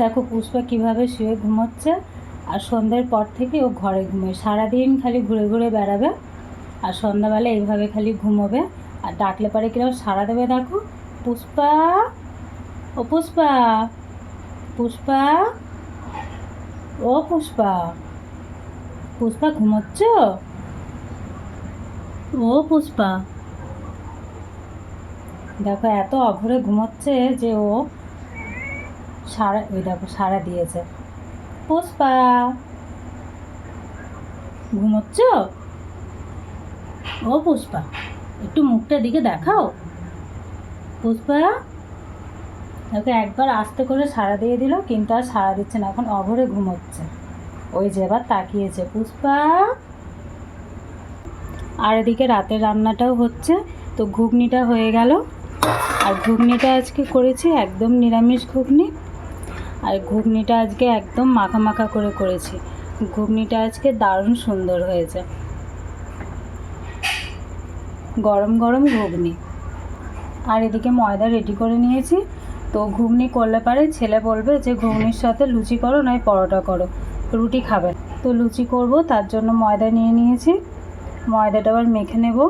দেখো পুষ্পা কীভাবে শুয়ে ঘুমোচ্ছে। আর সন্ধ্যের পর থেকে ও ঘরে ঘুমোয়। সারাদিন খালি ঘুরে ঘুরে বেড়াবে আর সন্ধ্যাবেলা এইভাবে খালি ঘুমোবে। আর ডাকলে পরে কীরকম সারা দেবে দেখো। পুষ্পা, ও পুষ্পা পুষ্পা, ও পুষ্পা পুষ্পা ঘুমোচ্ছ? ও পুষ্পা, দেখো এত অঘরে ঘুমোচ্ছে যে ও সারা, ওই দেখো, সারা দিয়েছে। পুষ্পা, ঘুমোচ্ছ? ও পুষ্পা, একটু মুখটা দিকে দেখাও। পুষ্পা, ওকে একবার আস্তে করে সাড়া দিয়ে দিল, কিন্তু আর সাড়া দিচ্ছে না, এখন অঘরে ঘুমোচ্ছে। ওই যে এবার তাকিয়েছে পুষ্পা। আর এদিকে রাতের রান্নাটাও হচ্ছে, তো ঘুগনিটা হয়ে গেল। আর ঘুগনিটা আজকে করেছি একদম নিরামিষ ঘুগনি। আর ঘুগনিটা আজকে একদম মাখা মাখা করে করেছি। ঘুগনিটা আজকে দারুণ সুন্দর হয়েছে। গরম গরম ঘুগনি। আর এদিকে ময়দা রেডি করে নিয়েছি। তো ঘুগনি করলে পারে ছেলে বলবে যে, ঘুগনির সাথে লুচি করো, নয় পরোটা করো। রুটি খাবে তো লুচি করব, তার জন্য ময়দা নিয়ে নিয়েছি। ময়দাটা আবার মেখে নেব।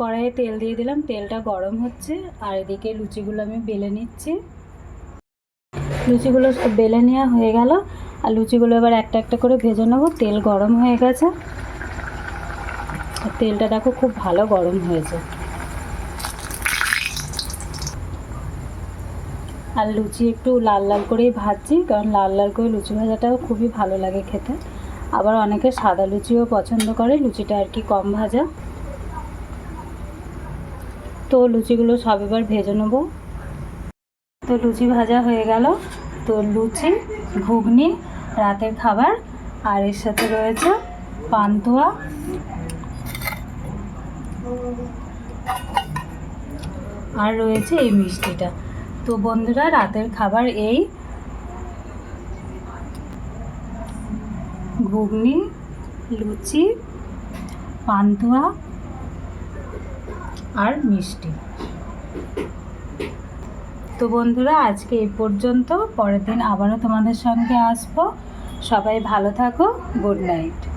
কড়াইয়ে তেল দিয়ে দিলাম। তেলটা গরম হচ্ছে, আর এদিকে লুচিগুলো আমি বেলে নিচ্ছি। লুচিগুলো বেলে নেওয়া হয়ে গেল, আর লুচিগুলো এবার একটা একটা করে ভেজে নেব। তেল গরম হয়ে গেছে। তেলটা দেখো খুব ভালো গরম হয়েছে। আর লুচি একটু লাল লাল করেই ভাজছি, কারণ লাল লাল করে লুচি ভাজাটাও খুবই ভালো লাগে খেতে। আবার অনেকে সাদা লুচিও পছন্দ করে, লুচিটা আর কি কম ভাজা। তো লুচিগুলো সব এবার ভেজে নেব। তো লুচি ভাজা হয়ে গেল। তো লুচি, ঘুগনি, রাতের খাবার, আর এর সাথে রয়েছে পান্তুয়া। আর রয়েছে এই মিষ্টিটা। তো বন্ধুরা, রাতের খাবার এই। ঘুগনি, লুচি, পান্তুয়া আর মিষ্টি। তো বন্ধুরা, আজকে এই পর্যন্ত। পরের দিন আবারও তোমাদের সঙ্গে আসব। সবাই ভালো থাকো। Good night.